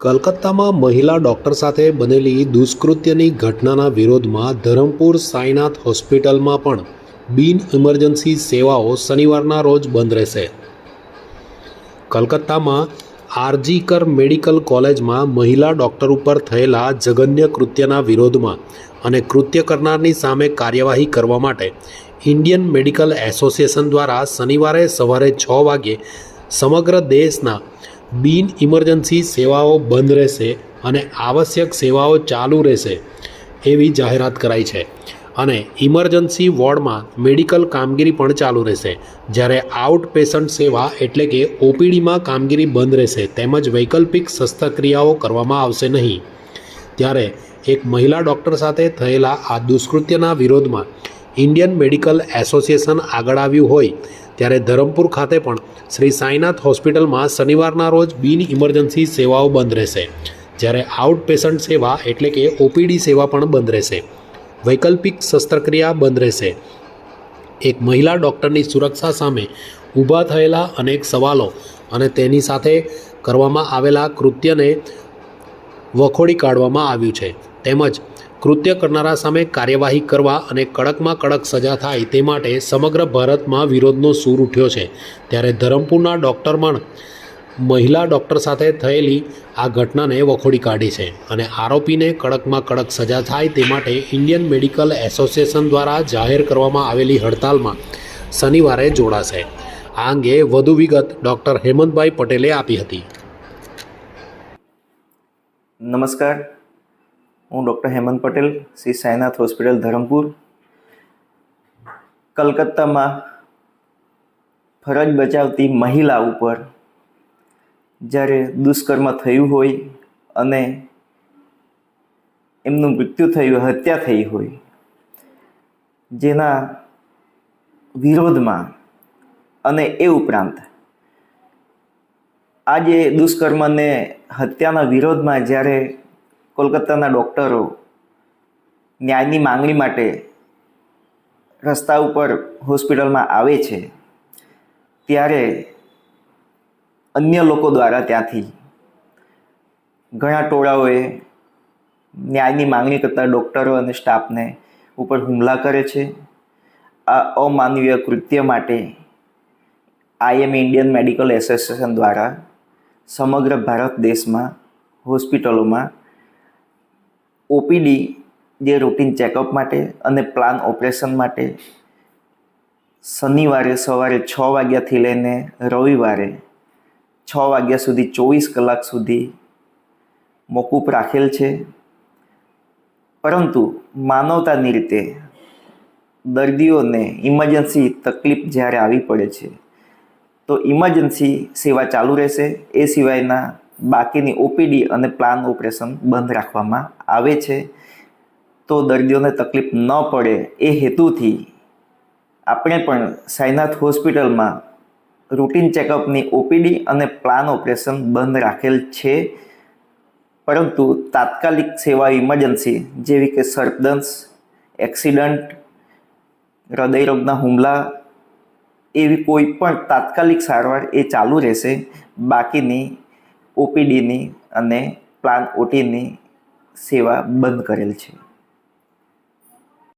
કલકત્તામાં મહિલા ડોક્ટર સાથે બનેલી દુષ્કૃત્યની ઘટનાના વિરોધમાં ધરમપુર સાંઈનાથ હોસ્પિટલમાં પણ બિન ઇમરજન્સી સેવાઓ શનિવારના રોજ બંધ રહેશે. કલકત્તામાં આરજીકર મેડિકલ કોલેજમાં મહિલા ડોક્ટર ઉપર થયેલા જઘન્ય કૃત્યના વિરોધમાં અને કૃત્ય કરનારની સામે કાર્યવાહી કરવા માટે ઇન્ડિયન મેડિકલ એસોસિએશન દ્વારા શનિવારે સવારે છ વાગ્યે સમગ્ર દેશના બિન ઇમરજન્સી સેવાઓ બંધ રહેશે અને આવશ્યક સેવાઓ ચાલુ રહેશે એવી જાહેરાત કરાઈ છે. અને ઇમરજન્સી વોર્ડમાં મેડિકલ કામગીરી પણ ચાલુ રહેશે, જ્યારે આઉટ પેશન્ટ સેવા એટલે કે ઓપીડીમાં કામગીરી બંધ રહેશે, તેમજ વૈકલ્પિક શસ્ત્રક્રિયાઓ કરવામાં આવશે નહીં. ત્યારે એક મહિલા ડૉક્ટર સાથે થયેલા આ દુષ્કૃત્યના વિરોધમાં ઇન્ડિયન મેડિકલ એસોસિએશન આગળ આવ્યું હોય, ત્યારે ધરમપુર ખાતે પણ શ્રી સાંઈનાથ હોસ્પિટલમાં શનિવારના રોજ બિન ઇમરજન્સી સેવાઓ બંધ રહેશે. જ્યારે આઉટ પેશન્ટ સેવા એટલે કે ઓપીડી સેવા પણ બંધ રહેશે. વૈકલ્પિક શસ્ત્રક્રિયા બંધ રહેશે. એક મહિલા ડૉક્ટરની સુરક્ષા સામે ઊભા થયેલા અનેક સવાલો અને તેની સાથે કરવામાં આવેલા કૃત્યને વખોડી કાઢવામાં આવ્યું છે. તેમજ કૃત્ય કરનારા સામે કાર્યવાહી કરવા અને કડકમાં કડક સજા થાય તે માટે સમગ્ર ભારતમાં વિરોધનો સૂર ઉઠ્યો છે. ત્યારે ધરમપુરના ડૉક્ટર પણ મહિલા ડૉક્ટર સાથે થયેલી આ ઘટનાને વખોડી કાઢી છે અને આરોપીને કડકમાં કડક સજા થાય તે માટે ઇન્ડિયન મેડિકલ એસોસિએશન દ્વારા જાહેર કરવામાં આવેલી હડતાલમાં શનિવારે જોડાશે. આ અંગે વધુ વિગત ડૉક્ટર હેમંતભાઈ પટેલે આપી હતી. નમસ્કાર. હું ડૉક્ટર હેમંત પટેલ, શ્રી સાયનાથ હોસ્પિટલ, ધરમપુર. કલકત્તામાં ફરજ બજાવતી મહિલા ઉપર જ્યારે દુષ્કર્મ થયું હોય અને એમનું મૃત્યુ થયું, હત્યા થઈ હોય, જેના વિરોધમાં અને એ ઉપરાંત આ જે દુષ્કર્મને હત્યાના વિરોધમાં જ્યારે કોલકાતાના ડૉક્ટરો ન્યાયની માંગણી માટે રસ્તા ઉપર હોસ્પિટલમાં આવે છે, ત્યારે અન્ય લોકો દ્વારા ત્યાંથી ઘણા ટોળાઓએ ન્યાયની માંગણી કરતા ડૉક્ટરો અને સ્ટાફને ઉપર હુમલા કરે છે. આ અમાનવીય કૃત્ય માટે આઈએમ ઇન્ડિયન મેડિકલ એસોસિએશન દ્વારા સમગ્ર ભારત દેશમાં, હોસ્પિટલોમાં, ઓપીડી જે રૂટીન ચેકઅપ માટે અને પ્લાન ઓપરેશન માટે શનિવારે સવારે છ વાગ્યાથી લઈને રવિવારે છ વાગ્યા સુધી ચોવીસ કલાક સુધી મોકૂફ રાખેલ છે. પરંતુ માનવતાની રીતે દર્દીઓને ઇમરજન્સી તકલીફ જ્યારે આવી પડે છે તો ઇમરજન્સી સેવા ચાલુ રહેશે. એ સિવાયના બાકીની ઓપીડી અને પ્લાન ઓપરેશન બંધ રાખવામાં આવે છે. તો દર્દીઓને તકલીફ ન પડે એ હેતુથી આપણે પણ સાઈનાથ હોસ્પિટલમાં રૂટીન ચેકઅપની ઓપીડી અને પ્લાન ઓપરેશન બંધ રાખેલ છે. પરંતુ તાત્કાલિક સેવા ઇમરજન્સી જેવી કે સર્પદંશ એક્સિડન્ટ, હૃદયરોગના હુમલા એવી કોઈ પણ તાત્કાલિક સારવાર એ ચાલુ રહેશે. બાકીની ઓપીડીની અને પ્લાન ઓટીની સેવા બંધ કરેલ છે.